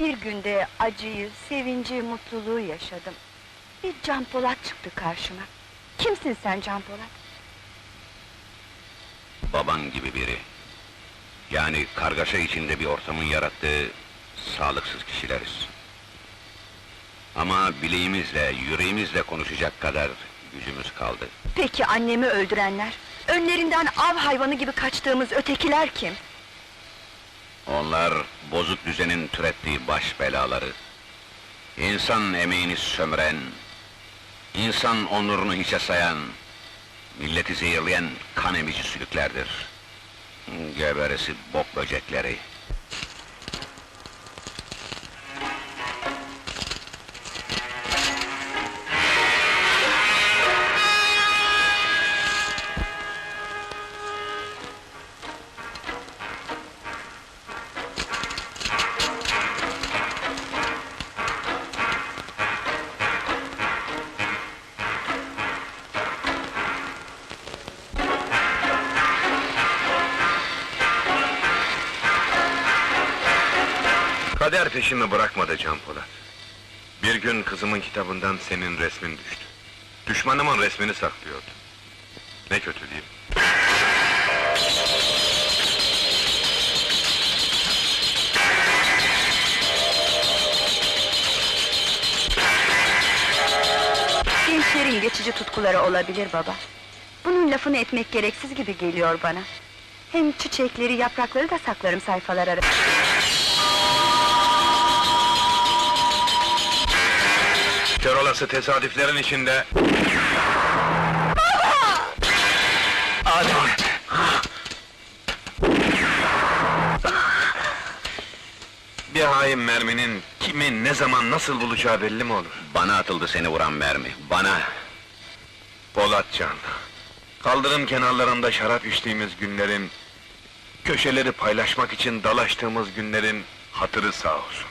Bir günde acıyı, sevinci, mutluluğu yaşadım. Bir Can Polat çıktı karşıma. Kimsin sen Can Polat? Baban gibi biri. Yani kargaşa içinde bir ortamın yarattığı sağlıksız kişileriz. Ama bileğimizle, yüreğimizle konuşacak kadar gücümüz kaldı. Peki annemi öldürenler? Önlerinden av hayvanı gibi kaçtığımız ötekiler kim? Onlar bozuk düzenin türettiği baş belaları. İnsan emeğini sömüren, insan onurunu hiçe sayan, milleti zehirleyen kan emici sülüklerdir. Geberesi bok böcekleri. Kader peşimi bırakmadı Can Polat. Bir gün kızımın kitabından senin resmin düştü. Düşmanımın resmini saklıyordu. Ne kötü değil mi? Gençlerin geçici tutkuları olabilir baba. Bunun lafını etmek gereksiz gibi geliyor bana. Hem çiçekleri, yaprakları da saklarım sayfalar arasında. Kör olası tesadüflerin içinde... Adem! Bir hain merminin kimi, ne zaman, nasıl bulacağı belli mi olur? Bana atıldı seni vuran mermi, bana! Polatcan. Kaldırım kenarlarında şarap içtiğimiz günlerin... ...köşeleri paylaşmak için dalaştığımız günlerin... ...hatırı sağ olsun.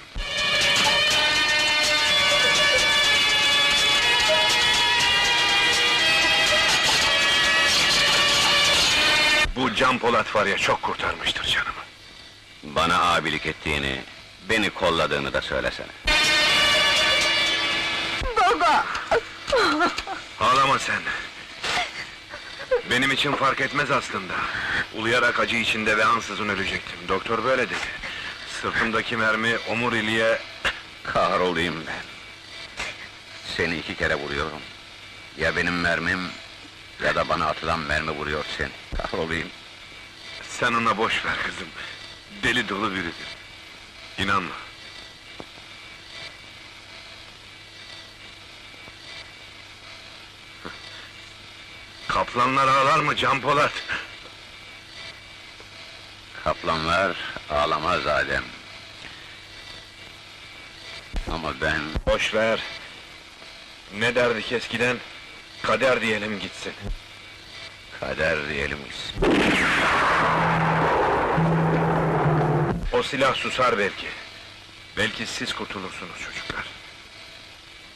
Can Polat var ya çok kurtarmıştır canımı. Bana abilik ettiğini, beni kolladığını da söylesene. Baba! Ağlama sen. Benim için fark etmez aslında. Uluyarak acı içinde ve ansızın ölecektim. Doktor böyle dedi. Sırtımdaki mermi omuriliğe... Kahrolayım ben. Seni iki kere vuruyorum. Ya benim mermim, ya da bana atılan mermi vuruyor seni. Kahrolayım. Sen ona boş ver kızım. Deli dolu biridir. İnanma. Kaplanlar ağlar mı Can Polat? Kaplanlar ağlamaz Adem. Ama ben Boş ver. Ne derdik eskiden? Kader diyelim gitsin. kader diyelim biz. O silah susar belki. Belki siz kurtulursunuz çocuklar.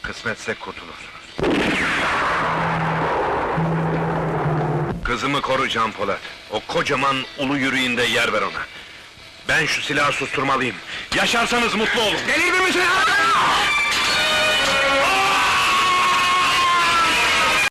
Kısmetse kurtulursunuz. Kızımı koru Can Polat. O kocaman ulu yüreğinde yer ver ona. Ben şu silahı susturmalıyım. Yaşarsanız mutlu olun. Deli misin?